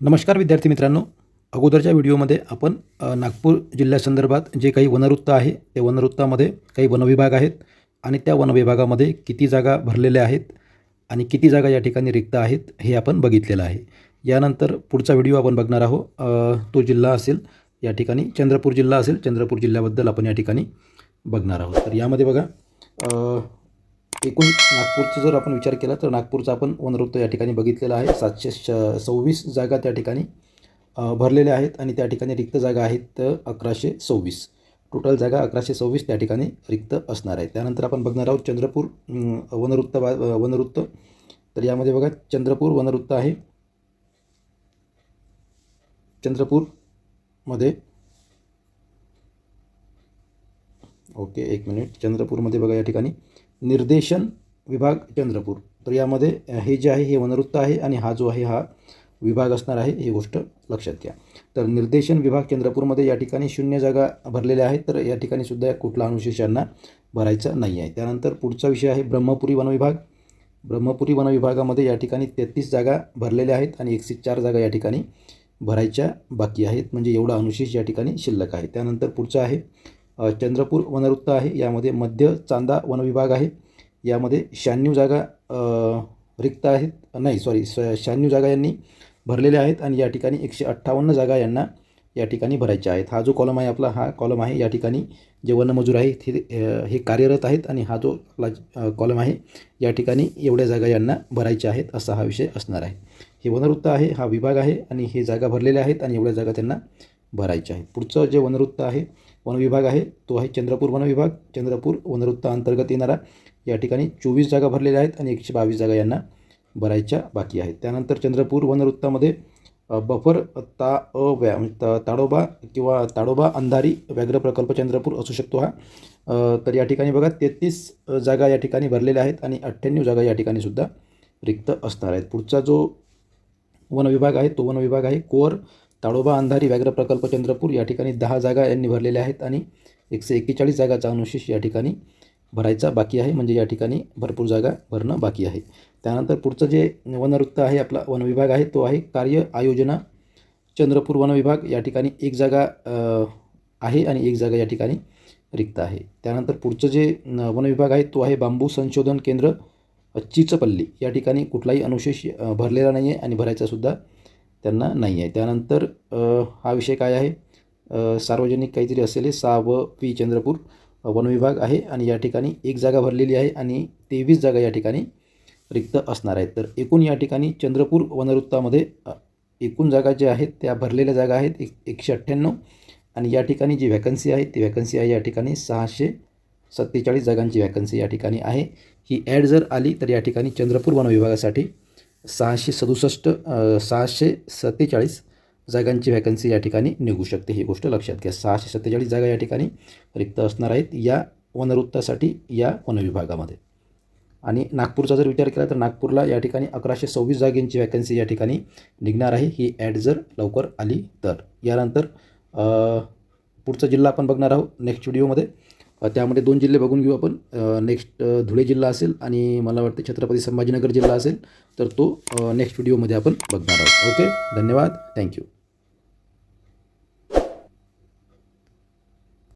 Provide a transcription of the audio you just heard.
नमस्कार विद्यार्थी मित्रांनो. अगोदरच्या व्हिडिओमध्ये आपण नागपूर जिल्ह्यासंदर्भात जे काही वनवृत्त आहे ते वनवृत्तामध्ये काही वनविभाग आहेत आणि त्या वनविभागामध्ये किती जागा भरलेल्या आहेत आणि किती जागा या ठिकाणी रिक्त आहेत हे आपण बघितलेलं आहे. यानंतर पुढचा व्हिडिओ आपण बघणार आहोत. तो जिल्हा असेल या ठिकाणी चंद्रपूर जिल्हा असेल चंद्रपूर जिल्ह्याबद्दल आपण या ठिकाणी बघणार आहोत. तर यामध्ये बघा एकूण नागपूरचा जर आपण विचार केला तर नागपूरचा आपण वनवृत्त या ठिकाणी बघितलेला आहे. सातशे श सव्वीस जागा त्या ठिकाणी भरलेल्या आहेत आणि त्या ठिकाणी रिक्त जागा आहेत तर अकराशे सव्वीस. टोटल जागा अकराशे सव्वीस त्या ठिकाणी रिक्त असणार आहे त्यानंतर आपण बघणार आहोत चंद्रपूर वनवृत्त वनवृत्त. तर यामध्ये बघा चंद्रपूर वनवृत्त आहे. चंद्रपूरमध्ये ओके एक मिनिट. चंद्रपूरमध्ये बघा या ठिकाणी निर्देशन विभाग चंद्रपूर. तर यामध्ये हे जे आहे हे वनवृत्त आहे आणि हा जो आहे हा विभाग असणार आहे ही गोष्ट लक्षात घ्या. तर निर्देशन विभाग चंद्रपूरमध्ये या ठिकाणी शून्य जागा भरलेल्या आहेत तर या ठिकाणी सुद्धा कुठला अनुशेष यांना भरायचा नाही आहे. त्यानंतर पुढचा विषय आहे ब्रह्मपुरी वनविभाग ब्रह्मपुरी वनविभागामध्ये या ठिकाणी तेहतीस जागा भरलेल्या आहेत आणि एकशे चार जागा या ठिकाणी भरायच्या बाकी आहेत. म्हणजे एवढा अनुशेष या ठिकाणी शिल्लक आहे. त्यानंतर पुढचं आहे चंद्रपूर वनवृत्त आहे. यामध्ये मध्य चांदा वनविभाग आहे. यामध्ये शहाण्णव जागा रिक्त आहेत. नाही सॉरी शहाण्णव जागा यांनी भरलेल्या आहेत आणि या ठिकाणी एकशे अठ्ठावन्न जागा यांना या ठिकाणी भरायच्या आहेत. हा जो कॉलम आहे आपला हा कॉलम आहे. या ठिकाणी जे वनमजूर आहेत हे हे कार्यरत आहेत आणि हा जो आपला कॉलम आहे या ठिकाणी एवढ्या जागा यांना भरायच्या आहेत असा हा विषय असणार आहे. हे वनवृत्त आहे हा विभाग आहे आणि हे जागा भरलेल्या आहेत आणि एवढ्या जागा त्यांना भरायच्या आहेत. पुढचं जे वनवृत्त आहे वनविभाग आहे. तो आहे चंद्रपूर वनविभाग चंद्रपूर वनवृत्ता अंतर्गत येणारा या ठिकाणी चोवीस जागा भरलेल्या आहेत आणि एकशे बावीस जागा यांना भरायच्या बाकी आहेत. त्यानंतर चंद्रपूर वनवृत्तामध्ये बफर ता अ व्या म्हणजे ता- ताडोबा किंवा ताडोबा अंधारी व्याघ्र प्रकल्प चंद्रपूर असू शकतो हा. तर या ठिकाणी बघा तेहतीस जागा या ठिकाणी भरलेल्या आहेत आणि अठ्ठ्याण्णव जागा या ठिकाणी सुद्धा रिक्त असणार आहेत. पुढचा जो वनविभाग आहे तो वनविभाग आहे कोर ताडोबा अंधारी व्याघ्र प्रकल्प चंद्रपूर या ठिकाणी दहा जागा यांनी भरलेल्या आहेत आणि एकशे एक्केचाळीस जागाचा अनुशेष या ठिकाणी भरायचा बाकी आहे म्हणजे या ठिकाणी भरपूर जागा भरणं बाकी आहे. त्यानंतर पुढचं जे वनवृत्त आहे आपला वनविभाग आहे तो आहे कार्य आयोजना. चंद्रपूर वनविभाग या ठिकाणी एक जागा आहे आणि एक जागा या ठिकाणी रिक्त आहे. त्यानंतर पुढचं जे वनविभाग आहे तो आहे बांबू संशोधन केंद्र चिचपल्ली. या ठिकाणी कुठलाही अनुशेष भरलेला नाही आहे आणि भरायचासुद्धा त्यांना नाही आहे. त्यानंतर हा विषय काय आहे? सार्वजनिक काहीतरी असेल सा व पी चंद्रपूर वन वनविभाग आहे आणि या ठिकाणी एक जागा भरलेली आहे आणि तेवीस जागा या ठिकाणी रिक्त असणार आहेत. तर एकूण या ठिकाणी चंद्रपूर वनवृत्तामध्ये एकूण जागा ज्या आहेत त्या भरलेल्या जागा आहेत एक एकशे अठ्ठ्याण्णव आणि या ठिकाणी जी वॅकन्सी आहे ती वॅकन्सी आहे या ठिकाणी सहाशे सत्तेचाळीस जागांची वॅकन्सी या ठिकाणी आहे. ही ॲड जर आली तर या ठिकाणी चंद्रपूर वनविभागासाठी सहाशे सदुसष्ट सहाशे सत्तेचाळीस जागांची वॅकन्सी या ठिकाणी निघू शकते. ही गोष्ट लक्षात घ्या. सहाशे सत्तेचाळीस जागा या ठिकाणी रिक्त असणार आहेत या वनवृत्तासाठी या वनविभागामध्ये. आणि नागपूरचा जर विचार केला तर नागपूरला या ठिकाणी अकराशे सव्वीस जागेंची वॅकन्सी या ठिकाणी निघणार आहे. ही ॲड जर लवकर आली तर. यानंतर पुढचा जिल्हा आपण बघणार आहोत नेक्स्ट व्हिडिओमध्ये. त्यामध्ये दोन जिल्हे बघून घेऊ आपण. नेक्स्ट धुळे जिल्हा असेल आणि मला वाटतं छत्रपती संभाजीनगर जिल्हा असेल तर तो नेक्स्ट व्हिडिओमध्ये आपण बघणार आहोत. ओके धन्यवाद. थँक्यू